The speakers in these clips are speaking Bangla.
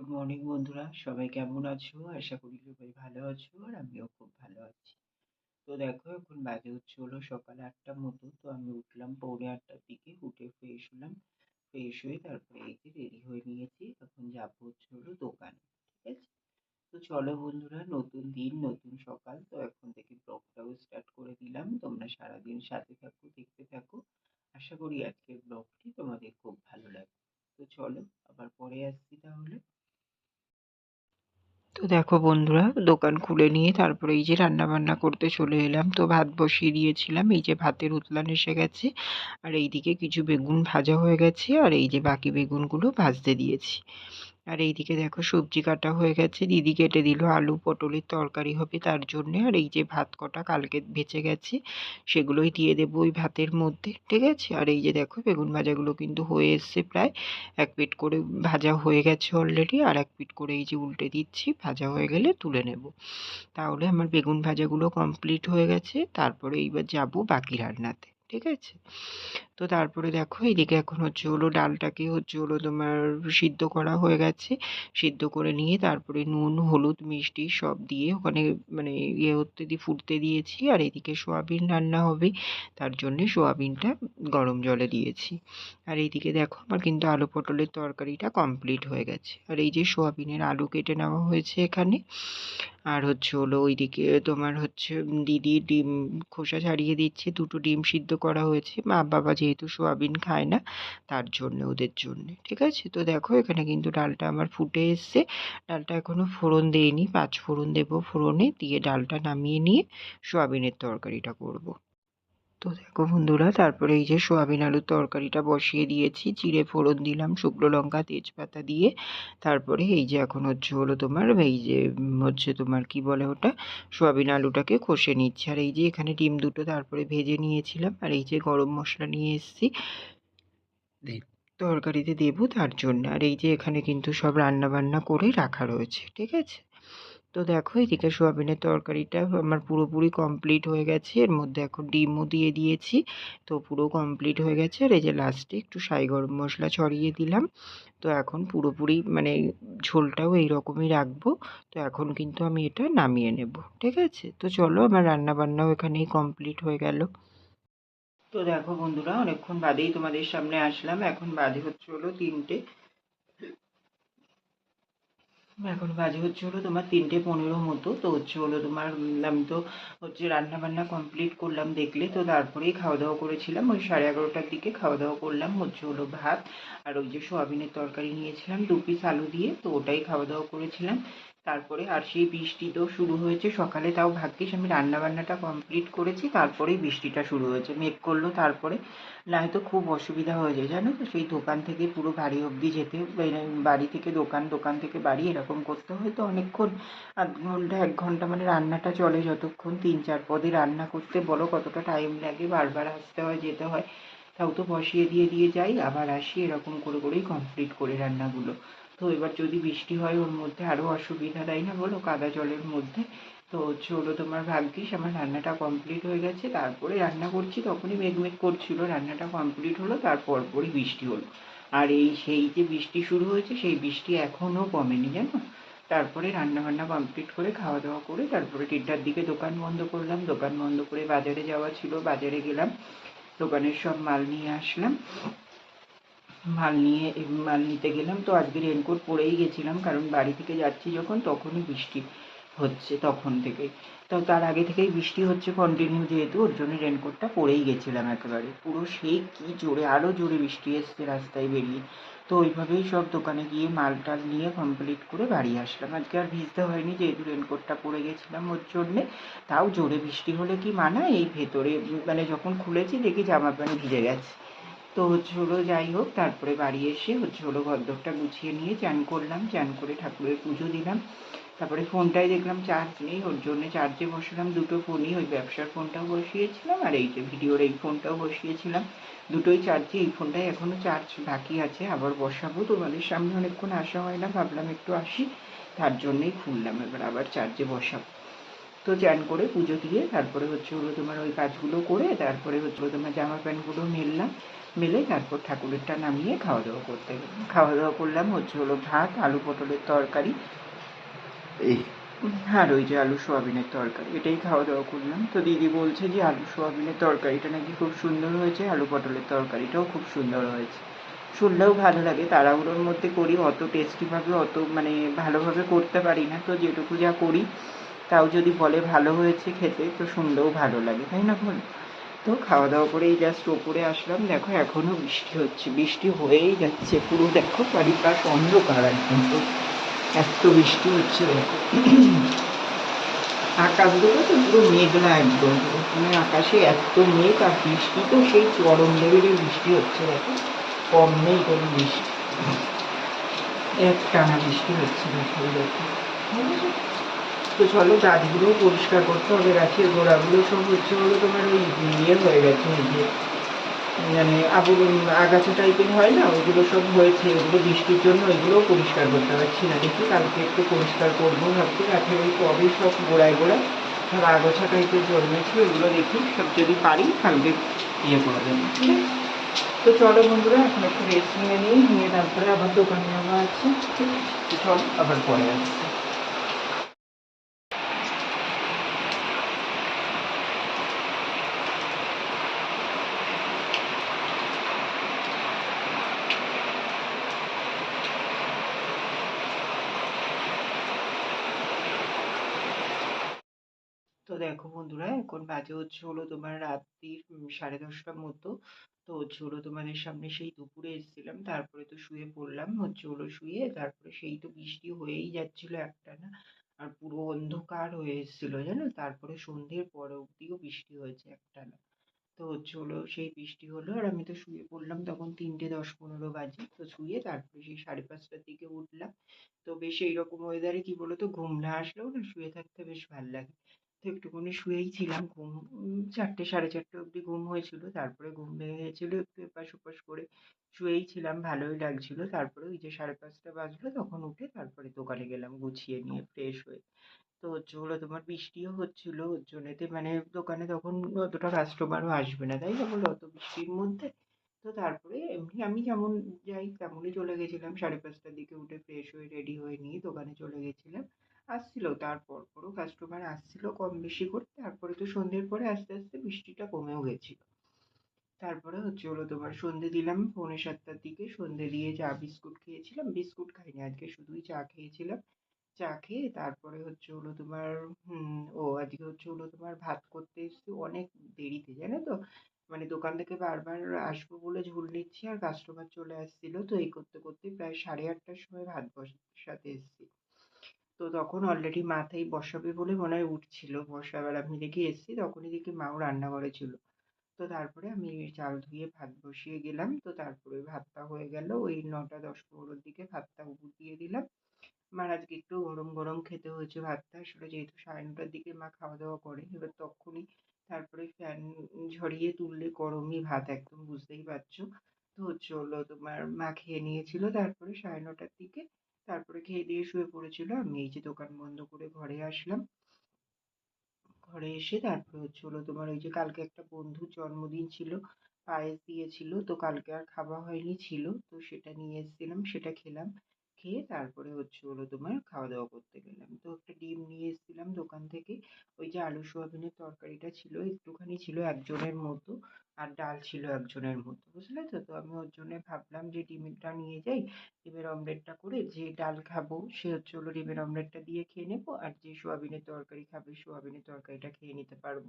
গুড মর্নিং বন্ধুরা। সবাই কেমন আছো? আশা করি সবাই ভালো আছো আর আমিও খুব ভালো আছি। তো দেখো, এখন বাজে হচ্ছে হলো সকাল আটটার মতো। তো আমি উঠলাম পৌনে আটটার দিকে, উঠে ফ্রেশ হলাম। ফ্রেশ হয়ে তারপরে এই যে রেডি হয়ে নিয়েছি। এখন যাব হচ্ছে হলো দোকানে, ঠিক আছে? তো চলো বন্ধুরা, নতুন দিন, নতুন সকাল। তো এখন থেকে ব্লগটাও স্টার্ট করে দিলাম। তোমরা সারাদিন সাথে থাকো, দেখতে থাকো। আশা করি আজকের ব্লগটি তোমাদের খুব ভালো লাগবে। তো চলো, আবার পরে আসছি তাহলে। তো দেখো বন্ধুরা, দোকান খুলে নিয়ে তারপরে এই যে রান্না বান্না করতে চলে এলাম। তো ভাত বসিয়ে দিয়েছিলাম, এই যে ভাতের উতলান এসে গেছে। আর এইদিকে কিছু বেগুন ভাজা হয়ে গেছে, আর এই যে বাকি বেগুনগুলো ভাজতে দিয়েছি। আর এইদিকে দেখো সবজি কাটা হয়ে গেছে। দিদি কেটে দিল আলু, পটলের তরকারি হবে তার জন্যে। আর এই যে ভাত কটা কালকে বেঁচে গেছে, সেগুলোই দিয়ে দেবো ওই ভাতের মধ্যে, ঠিক আছে? আর এই যে দেখো বেগুন ভাজাগুলো কিন্তু হয়ে এসছে প্রায়। এক পিট করে ভাজা হয়ে গেছে অলরেডি আর এক পিট করে এই যে উল্টে দিচ্ছি, ভাজা হয়ে গেলে তুলে নেব। তাহলে আমার বেগুন ভাজাগুলো কমপ্লিট হয়ে গেছে, তারপরে এইবার যাব বাকি রান্নাতে, ঠিক আছে? তো তারপরে দেখো এদিকে এখন হচ্ছে হলো ডালটাকে হচ্ছে হলো তোমার সিদ্ধ করা হয়ে গেছে। সিদ্ধ করে নিয়ে তারপরে নুন, হলুদ, মিষ্টি সব দিয়ে ওখানে মানে ইয়ে হতে দিয়ে ফুটতে দিয়েছি আর এদিকে সোয়াবিন রান্না হবে। তার জন্যে সোয়াবিনটা গরম জলে দিয়েছি। আর এইদিকে দেখো আমার কিন্তু আলু পটলের তরকারিটা কমপ্লিট হয়ে গেছে। আর এই যে সোয়াবিনের আলু কেটে নেওয়া হয়েছে এখানে। আর হচ্ছে হলো ওইদিকে তোমার হচ্ছে দিদি ডিম খোসা ছাড়িয়ে দিচ্ছে। দুটো ডিম সিদ্ধ করা হয়েছে। মা বাবা যেহেতু সোয়াবিন খায় না, তার জন্য, ওদের জন্য, ঠিক আছে তো দেখো, এখানে কিন্তু ডালটা আমার ফুটে এসছে ডালটা এখনও ফোড়ন দেয়নি পাঁচ ফোড়ন দেবো ফোড়নে, দিয়ে ডালটা নামিয়ে নিয়ে সোয়াবিনের তরকারিটা করব। তো দেখো বন্ধুরা তারপরে এই যে সোয়াবিন আলুর তরকারিটা বসিয়ে দিয়েছি। জিরে ফোড়ন দিলাম শুকনো লঙ্কা তেজপাতা দিয়ে। তারপরে এই যে এখন হচ্ছে হলো তোমার এই যে হচ্ছে তোমার কি বলে ওটা সোয়াবিন আলুটাকে কষে নিচ্ছে। আর এই যে এখানে ডিম দুটো তারপরে ভেজে নিয়েছিলাম। আর এই যে গরম মশলা নিয়ে এসেছি। তরকারিতে দেবো তার জন্য। আর এই যে এখানে কিন্তু সব রান্না বান্না করে রাখা রয়েছে ঠিক আছে? তো দেখো, এদিকে সোয়াবিনের তরকারিটা আমার পুরোপুরি কমপ্লিট হয়ে গেছে। এর মধ্যে এখন ডিমও দিয়ে দিয়েছি, তো পুরো কমপ্লিট হয়ে গেছে। আর এই যে লাস্টে একটু সাই গরম মশলা ছড়িয়ে দিলাম। তো এখন পুরোপুরি মানে ঝোলটাও এই রকমই রাখব। তো এখন কিন্তু আমি এটা নামিয়ে নেব, ঠিক আছে? তো চলো, আমার রান্না বান্নাও এখানেই কমপ্লিট হয়ে গেল। তো দেখো বন্ধুরা, অনেকক্ষণ বাদেই তোমাদের সামনে আসলাম। এখন বাজে হচ্ছে হলো তিনটে। এখন বাজে হচ্ছে হলো তোমার তিনটে পনেরো মতো, তো হচ্ছে হলো তোমার আমি তো হচ্ছে রান্না বান্না কমপ্লিট করলাম দেখলে, তো তারপরেই খাওয়া দাওয়া করেছিলাম। ওই সাড়ে এগারোটার দিকে খাওয়া দাওয়া করলাম, হচ্ছে হলো ভাত আর ওই যে সোয়াবিনের তরকারি নিয়েছিলাম, দু পিস আলু দিয়ে, তো ওটাই খাওয়া দাওয়া করেছিলাম। তারপরে আর সেই বৃষ্টি তো শুরু হয়েছে সকালে, তাও ভাগ্যিস আমি রান্না বান্নাটা কমপ্লিট করেছি, তারপরেই বৃষ্টিটা শুরু হয়েছে। মেঘ করল তারপরে না হয়তো খুব অসুবিধা হয়ে যায়, জানো তো? সেই দোকান থেকে পুরো বাড়ি অবধি যেতে বাড়ি থেকে দোকান দোকান থেকে বাড়ি এরকম করতে হয় তো অনেকক্ষণ, আধ ঘণ্টা, এক ঘণ্টা মানে রান্নাটা চলে যতক্ষণ, তিন চার পদে রান্না করতে বলো কতটা টাইম লাগে, বারবার আসতে হয়, যেতে হয়, তাও তো বসিয়ে দিয়ে দিয়ে যাই, আবার আসি এরকম করে করেই কমপ্লিট করে রান্নাগুলো। তো এবার যদি বৃষ্টি হয়, ওর মধ্যে আরও অসুবিধা, তাই না বলো? কাদা জলের মধ্যে। তো হচ্ছে ওগুলো তোমার ভাগ্যিস, আমার রান্নাটা কমপ্লিট হয়ে গেছে। তারপরে রান্না করছি, তখনই মেঘমেঘ মেঘ করছিল। রান্নাটা কমপ্লিট হলো তারপর পরই বৃষ্টি হলো। আর এই সেই যে বৃষ্টি শুরু হয়েছে, সেই বৃষ্টি এখনও কমেনি, জানো? তারপরে রান্না বান্না কমপ্লিট করে খাওয়া দাওয়া করে, তারপরে তিনটার দিকে দোকান বন্ধ করলাম। দোকান বন্ধ করে বাজারে যাওয়া ছিল। বাজারে গেলাম, দোকানের সব মাল নিয়ে আসলাম। মাল নিয়ে মাল নিতে গেলাম। তো আজকে রেনকোট পরেই গেছিলাম, কারণ বাড়ি থেকে যাচ্ছি যখন তখনই বৃষ্টি হচ্ছে তখন থেকেই তো তার আগে থেকেই বৃষ্টি হচ্ছে কন্টিনিউ যেহেতু, ওর জন্য রেনকোটটা পরেই গেছিলাম একেবারে। পুরো সেই কী জোরে আরও জোরে বৃষ্টি এসছে রাস্তায় বেরিয়ে। তো ওইভাবেই সব দোকানে গিয়ে মাল টাল নিয়ে কমপ্লিট করে বাড়ি আসলাম। আজকে আর ভিজতে হয়নি, যেহেতু রেনকোটটা পরে গেছিলাম ওর জন্যে। তাও জোরে বৃষ্টি হলে কি মানা এই ভেতরে মানে যখন খুলেছি দেখি জামা প্যান্ট ভিজে গেছে। তো হচ্ছে হলো যাই হোক, তারপরে বাড়ি এসে হচ্ছে হলো ঘরদোরটা গুছিয়ে নিয়ে চান করলাম, চান করে ঠাকুরের পুজো দিলাম। তারপরে ফোনটাই দেখলাম চার্জ নেই, ওর জন্য চার্জে বসালাম। দুটো ফোনই, ওই ব্যবসার ফোনটাও বসিয়েছিলাম আর এই যে ভিডিওর এই ফোনটাও বসিয়েছিলাম। দুটোই চার্জে এই ফোনটাই এখনও চার্জ বাকি আছে, আবার বসাবো। তোমাদের সামনে অনেকক্ষণ আসা হয় না, ভাবলাম একটু আসি। তার জন্যই খুললাম, এবার আবার চার্জে বসাবো। তো চান করে পুজো দিয়ে তারপরে হচ্ছে হলো তোমার ওই কাজগুলো করে তারপরে হচ্ছে তোমার জামা প্যান্টগুলো মেললাম মেলে তারপর ঠাকুরেরটা নামিয়ে খাওয়া দাওয়া করতে গেলাম। খাওয়া দাওয়া করলাম হচ্ছে হলো ভাত আলু পটলের তরকারি। এই? আর ওই যে আলু সোয়াবিনের তরকারি এটাই খাওয়া দাওয়া করলাম। তো দিদি বলছে যে আলু সোয়াবিনের তরকারিটা নাকি খুব সুন্দর হয়েছে আলু পটলের তরকারিটাও খুব সুন্দর হয়েছে। শুনলেও ভালো লাগে তাড়াহুড়োর মধ্যে করি অত টেস্টিভাবে অত মানে ভালোভাবে করতে পারি না তো যেটুকু যা করি তাও যদি বলে ভালো হয়েছে খেতে, তো শুনলেও ভালো লাগে, তাই না বল? তো খাওয়া দাওয়া করেই জাস্ট ওপরে আসলাম, দেখো এখনও বৃষ্টি হচ্ছে, বৃষ্টি হয়েই যাচ্ছে, পুরো দেখো চারিপাশ অন্ধকার একদম তো, এত বৃষ্টি হচ্ছে দেখো। আকাশগুলো তো পুরো মেঘলা একদম মানে আকাশে এত মেঘ আর বৃষ্টি তো সেই চরম লেভেলের বৃষ্টি হচ্ছে দেখো, কম নেই কোনো বৃষ্টি। এক টানা বৃষ্টি হচ্ছে দেখো দেখো। তো চলো গাছগুলো পরিষ্কার করতে হবে গাছের গোড়াগুলো সব হচ্ছে হলো তোমার ওই ইয়ে হয়ে গেছে ওই যে মানে আবরণ আগাছা টাইপের হয় না ওইগুলো সব হয়েছে ওগুলো বৃষ্টির জন্য ওইগুলোও পরিষ্কার করতে পারছি না, দেখি কালকে একটু পরিষ্কার করব, ভাবছি গাছের ওই কবে সব গোড়ায় গোড়ায় সব আগাছা টাইপের জন্মেছে ওইগুলো দেখি, সব যদি পারি কালকে ইয়ে করে দেবো, ঠিক আছে? তো চলো বন্ধুরা, এখন একটু রেস্ট নিয়ে নিই, নিয়ে তারপরে আবার দোকানে যাওয়া আছে চল, আবার পরে আসছি। দেখো বন্ধুরা, এখন বাজে হচ্ছে হলো তোমার রাত্রির, উম, সাড়ে দশটার মতো। তো হচ্ছে হলো তোমাদের সামনে সেই দুপুরে এসেছিলাম, তারপরে তো শুয়ে পড়লাম, হচ্ছে হলো শুয়ে, তারপরে সেই তো বৃষ্টি হয়েই যাচ্ছিল একটানা আর পুরো অন্ধকার হয়ে এসেছিল জানো? তারপরে সন্ধ্যের পরে অবধিও বৃষ্টি হয়েছে একটানা তো হচ্ছে হলো সেই বৃষ্টি হলো, আর আমি তো শুয়ে পড়লাম তখন তিনটে দশ পনেরো বাজে। তো শুয়ে তারপরে সেই সাড়ে পাঁচটার দিকে উঠলাম। তো বেশ এইরকম ওয়েদারে কি বলতো, ঘুম না আসলেও না শুয়ে থাকতে বেশ ভালো লাগে। তো একটুখানি শুয়েই ছিলাম ঘুম চারটে, সাড়ে চারটে অবধি ঘুম হয়েছিল। তারপরে ঘুম ভেঙে গেছিল একটু এপাশ ওপাশ করে শুয়েই ছিলাম, ভালোই লাগছিল। তারপরে ওই যে সাড়ে পাঁচটা বাজলো, তখন উঠে তারপরে দোকানে গেলাম গুছিয়ে নিয়ে ফ্রেশ হয়ে। তো হচ্ছে হলো তোমার বৃষ্টিও হচ্ছিল, ওর জন্যেতে মানে দোকানে তখন অতটা কাস্টমারও আসবে না, তাই বলো অত বৃষ্টির মধ্যে। তো তারপরে এমনি আমি যেমন যাই, তেমনই চলে গেছিলাম। সাড়ে পাঁচটার দিকে উঠে ফ্রেশ হয়ে রেডি হয়ে নিয়ে দোকানে চলে গেছিলাম। আসছিল, তারপর পরও কাস্টমার আসছিল কম বেশি করে, তারপরে তো সন্ধ্যের পরে আস্তে আস্তে বৃষ্টিটা কমেও গেছিল। তারপরে হচ্ছে হলো তোমার সন্ধে দিলাম, পৌনে সাতটার দিকে সন্ধে দিয়ে চা, বিস্কুট খেয়েছিলাম। বিস্কুট খাইনি, আজকে শুধুই চা খেয়েছিলাম। চা খেয়ে তারপরে হচ্ছে হলো তোমার ও আজকে হচ্ছে হলো তোমার ভাত করতে এসেছি অনেক দেরিতে, জানো তো? মানে দোকান থেকে বারবার আসব বলে ঝুল নিচ্ছি আর কাস্টমার চলে আসছিল, তো এই করতে করতে প্রায় সাড়ে আটটার সময় ভাত বসাতে এসেছি। তো তখন অলরেডি মাথায় বসাবে বলে মনে হয় উঠছিল। বসাবার আমি দেখি এসেছি, তখনই দেখি মাও রান্না রান্নাঘরে ছিল। তো তারপরে আমি চাল ধুয়ে ভাত বসিয়ে গেলাম তো তারপরে ভাতটা হয়ে গেল। ওই নটা দশ পনেরোর দিকে ভাতটা দিয়ে দিলাম। মার আজকে একটু গরম গরম খেতে হয়েছে ভাতটা। আসলে যেহেতু সাড়ে নটার দিকে মা খাওয়া দাওয়া করে, এবার তখনই তারপরে ফ্যান ঝরিয়ে তুললে গরমই ভাত, একদম বুঝতেই পারছ। তো হলো তোমার মা খেয়ে নিয়েছিল। তারপরে সাড়ে নটার দিকে তারপরে খেয়ে দিয়ে শুয়ে পড়েছিল। আমি এই যে দোকান বন্ধ করে ঘরে আসলাম। ঘরে এসে তারপরে হচ্ছে হলো তোমার ওই যে কালকে একটা বন্ধুর জন্মদিন ছিল, পায়েস দিয়েছিল। তো কালকে আর খাওয়া হয়নি ছিল। তো সেটা নিয়ে এসেছিলাম, সেটা খেলাম। খেয়ে তারপরে হচ্ছে হলো তোমার খাওয়া দাওয়া করতে গেলাম। তো একটা ডিম নিয়ে এসেছিলাম দোকান থেকে। ওই যে আলু সোয়াবিনের তরকারিটা ছিল, একটুখানি ছিল, একজনের মতো। আর ডাল ছিল একজনের মতো, বুঝলে তো? তো আমি ওর জন্যে ভাবলাম যে ডিমটা নিয়ে যাই, ডিমের অমলেটটা করে যে ডাল খাব, সে হচ্ছে হলো ডিমের অমলেটটা দিয়ে খেয়ে নেব, আর যে সোয়াবিনের তরকারি খাবে, সোয়াবিনের তরকারিটা খেয়ে নিতে পারব।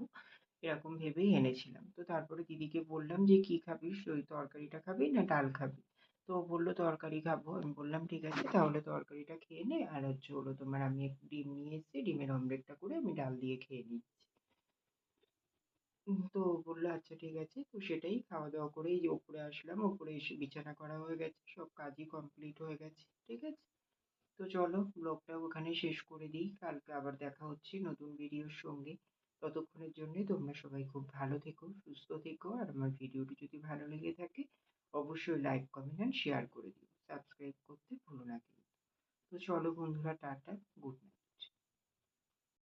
এরকম ভেবেই এনেছিলাম। তো তারপরে দিদিকে বললাম যে, কী খাবি? ওই তরকারিটা খাবি না ডাল খাবি? তো বলল, তরকারি খাব। আমি বললাম, ঠিক আছে, তাহলে তরকারিটা খেয়ে নে, আর হচ্ছে হলো তোমার আমি একটু ডিম নিয়ে এসেছি, ডিমের অমলেটটা করে আমি ডাল দিয়ে খেয়ে নিচ্ছি। তো বলল আচ্ছা ঠিক আছে। তো সেটাই খাওয়া দাওয়া করেই যে ওপরে আসলাম। ওপরে এসে বিছানা করা হয়ে গেছে, সব কাজই কমপ্লিট হয়ে গেছে, ঠিক আছে? তো চলো, ব্লগটা ওখানেই শেষ করে দিই। কালকে আবার দেখা হচ্ছে নতুন ভিডিওর সঙ্গে। ততক্ষণের জন্য তোমরা সবাই খুব ভালো থেকো, সুস্থ থেকো। আর আমার ভিডিওটি যদি ভালো লেগে থাকে, অবশ্যই লাইক কমেন্ট শেয়ার করে দিও। সাবস্ক্রাইব করতে ভুলো না কিন্তু। তো চলো বন্ধুরা, টাটা।